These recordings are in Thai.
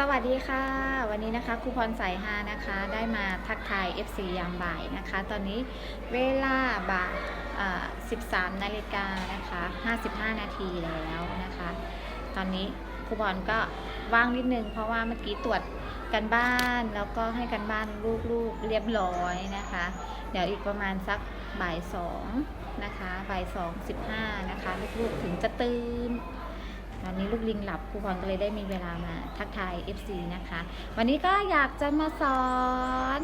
สวัสดีค่ะ วันนี้นะคะครูพรสายฮานะคะ ได้มาทักทาย FC ยามบ่ายนะคะ ตอนนี้เวลาบ่าย13นาฬิกานะคะ55 นาทีแล้วนะคะ ตอนนี้ครูพรก็ว่างนิดนึง เพราะว่าเมื่อกี้ตรวจกันบ้านแล้วก็ให้กันบ้านลูกๆเรียบร้อยนะคะ เดี๋ยวอีกประมาณสักบ่ายสองนะคะบ่ายสองสิบห้านะคะ ลูกๆถึงจะตื่น นี้ลูกลิงหลับครูพรก็เลยได้มีเวลามาทักทาย FC นะคะ วันนี้ก็อยากจะมาสอน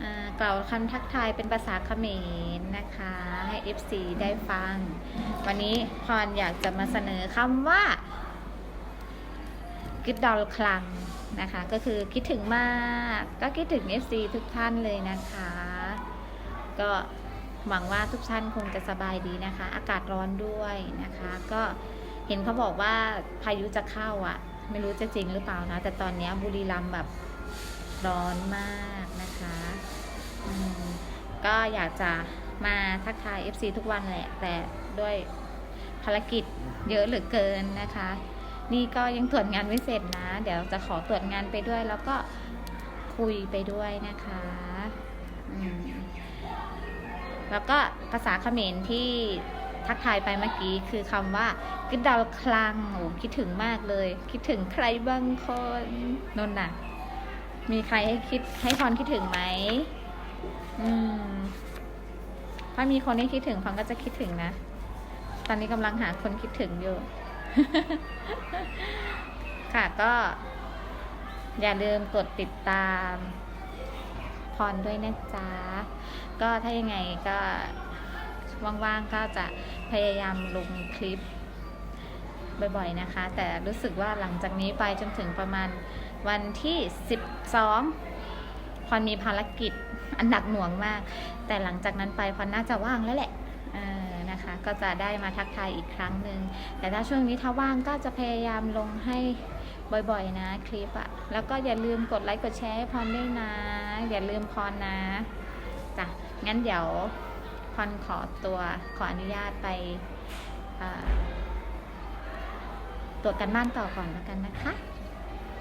อกล่าวคำทักทายเป็นภาษาเขมรนะคะ ให้ FC ได้ฟัง วันนี้พรอยากจะมาเสนอคำว่ากิดดอลคลังนะคะ ก็คือคิดถึงมาก ก็คิดถึง FC ทุกท่านเลยนะคะ ก็หวังว่าทุกท่านคงจะสบายดีนะคะ อากาศร้อนด้วยนะคะ ก็ เห็นเขาบอกว่าพายุจะเข้าอะ ไม่รู้จะจริงหรือเปล่านะ แต่ตอนนี้บุรีรัมย์แบบร้อนมากนะคะก็อยากจะมาทักทาย FC ทุกวันแหละ แต่ด้วยภารกิจเยอะเหลือเกินนะคะ นี่ก็ยังตรวจงานไม่เสร็จนะ เดี๋ยวจะขอตรวจงานไปด้วย แล้วก็คุยไปด้วยนะคะแล้วก็ภาษาเขมรที่ ทักทายไปเมื่อกี้คือคำว่ากึดดาวคลังโอ้คิดถึงมากเลย คิดถึงใครบางคนนนน่ะ มีใครให้คิดให้พรคิดถึงไหมอืมถ้ามีคนให้คิดถึงฟังก็จะคิดถึงนะ ตอนนี้กำลังหาคนคิดถึงอยู่ ค่ะก็ อย่าลืมกดติดตามพรด้วยนะจ๊ะ ก็ถ้ายังไงก็ ว่างๆก็จะพยายามลงคลิปบ่อยๆนะคะ แต่รู้สึกว่าหลังจากนี้ไปจนถึงประมาณวันที่ 12พรมีภารกิจอันหนักหน่วงมาก แต่หลังจากนั้นไปพรน่าจะว่างแล้วแหละนะคะก็จะได้มาทักทายอีกครั้งหนึ่งแต่ถ้าช่วงนี้ถ้าว่างก็จะพยายามลงให้บ่อยๆนะคลิปอะแล้วก็อย่าลืมกดไลค์กดแชร์ให้พรด้วยนะ อย่าลืมพรนะจ้ะงั้นเดี๋ยว พรขอตัวขออนุญาตไปตรวจกันบ้านต่อก่อนแล้วกันนะคะ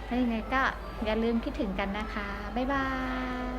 ถ้ายังไงก็อย่าลืมคิดถึงกันนะคะ บ๊ายบาย